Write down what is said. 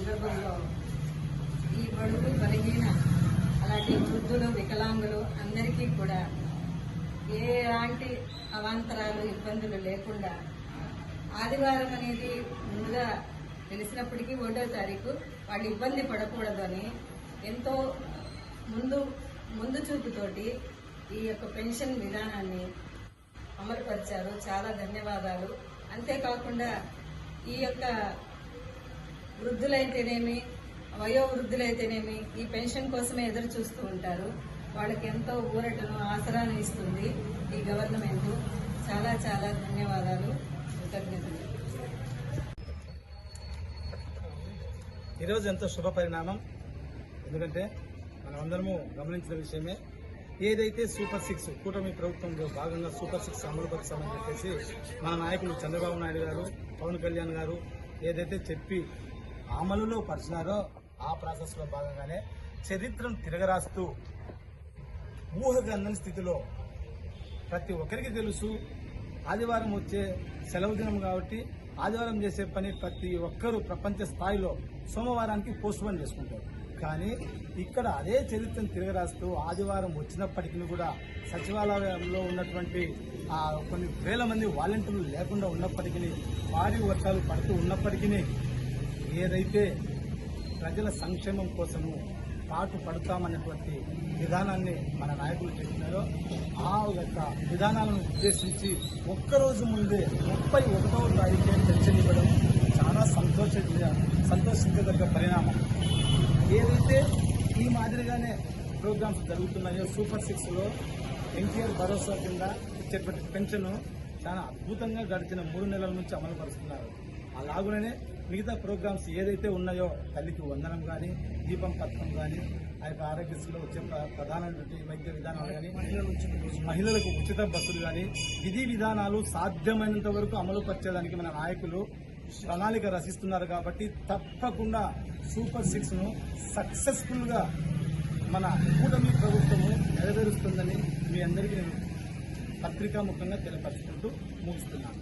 సందర్భంలో ఈ బడుగు బలహీన అలాంటి వృద్ధులు వికలాంగులు అందరికీ కూడా ఎలాంటి అవాంతరాలు ఇబ్బందులు లేకుండా ఆదివారం అనేది ముందుగా తెలిసినప్పటికీ ఒకటో తారీఖు వాళ్ళు ఇబ్బంది పడకూడదు అని ఎంతో ముందు ముందు చూపుతోటి ఈ యొక్క పెన్షన్ విధానాన్ని అమలుపరిచారు. చాలా ధన్యవాదాలు. అంతేకాకుండా ఈ యొక్క వృద్ధులైతేనేమి వయో వృద్ధులైతేనేమి ఈ పెన్షన్ కోసమే ఎదురు చూస్తూ ఉంటారు. వాళ్ళకి ఎంతో ఊరటను ఆసరాను ఇస్తుంది ఈ గవర్నమెంట్. చాలా చాలా ధన్యవాదాలు. కృతజ్ఞతలు. ఈరోజు ఎంతో శుభ పరిణామం. ఎందుకంటే మనం అందరము గమనించిన విషయమే ఏదైతే సూపర్ సిక్స్ కూటమి ప్రభుత్వంలో భాగంగా సూపర్ సిక్స్ అమలు పరుస్తామని చెప్పేసి మన నాయకులు చంద్రబాబు నాయుడు గారు పవన్ కళ్యాణ్ గారు ఏదైతే చెప్పి అమలులో పరిచినారో ఆ ప్రాసెస్లో భాగంగానే చరిత్రను తిరగరాస్తూ ఊహకందని స్థితిలో ప్రతి ఒక్కరికి తెలుసు. ఆదివారం వచ్చే సెలవు దినం కాబట్టి ఆదివారం చేసే పని ప్రతి ఒక్కరూ ప్రపంచ స్థాయిలో సోమవారానికి పోస్ట్ పోన్ చేసుకుంటారు. కానీ ఇక్కడ అదే చరిత్రను తిరగరాస్తూ ఆదివారం వచ్చినప్పటికీ కూడా సచివాలయంలో ఉన్నటువంటి కొన్ని వేల మంది వాలంటీర్లు లేకుండా ఉన్నప్పటికీ భారీ వర్షాలు పడుతూ ఉన్నప్పటికీ ఏదైతే ప్రజల సంక్షేమం కోసము పాటు పడతామన్నటువంటి విధానాన్ని మన నాయకులు చెప్పినారో ఆ యొక్క విధానాలను ఉద్దేశించి ఒక్కరోజు ముందే ముప్పై ఒకటవ తారీఖే చర్చనివ్వడం చాలా సంతోష సంతోషించదగ్గ పరిణామం. ఏదైతే ఈ మాదిరిగానే ప్రోగ్రామ్స్ జరుగుతున్నాయో సూపర్ సిక్స్లో ఎన్టీఆర్ భరోసా కింద ఇచ్చేటువంటి పెన్షన్ చాలా అద్భుతంగా గడిచిన మూడు నెలల నుంచి అమలు పరుస్తున్నారు అలాగునే మిగతా ప్రోగ్రామ్స్ ఏదైతే ఉన్నాయో తల్లికి వందనం కానీ దీపం పథకం కానీ ఆ యొక్క ఆరోగ్యశ్రీలో వచ్చే ప్ర- ప్రధానమైనటువంటి వైద్య విధానాలు కానీ మహిళలకు ఉచిత బస్సులు కానీ విధి విధానాలు సాధ్యమైనంత వరకు అమలు పరిచేదానికి మన నాయకులు ప్రణాళిక రచిస్తున్నారు కాబట్టి తప్పకుండా సూపర్ సిక్స్ను సక్సెస్ఫుల్గా మన కూటమి ప్రభుత్వము నెరవేరుస్తుందని మీ అందరికీ నేను పత్రికా ముఖంగా తెలియపరుచుకుంటూ ముగిస్తున్నాను.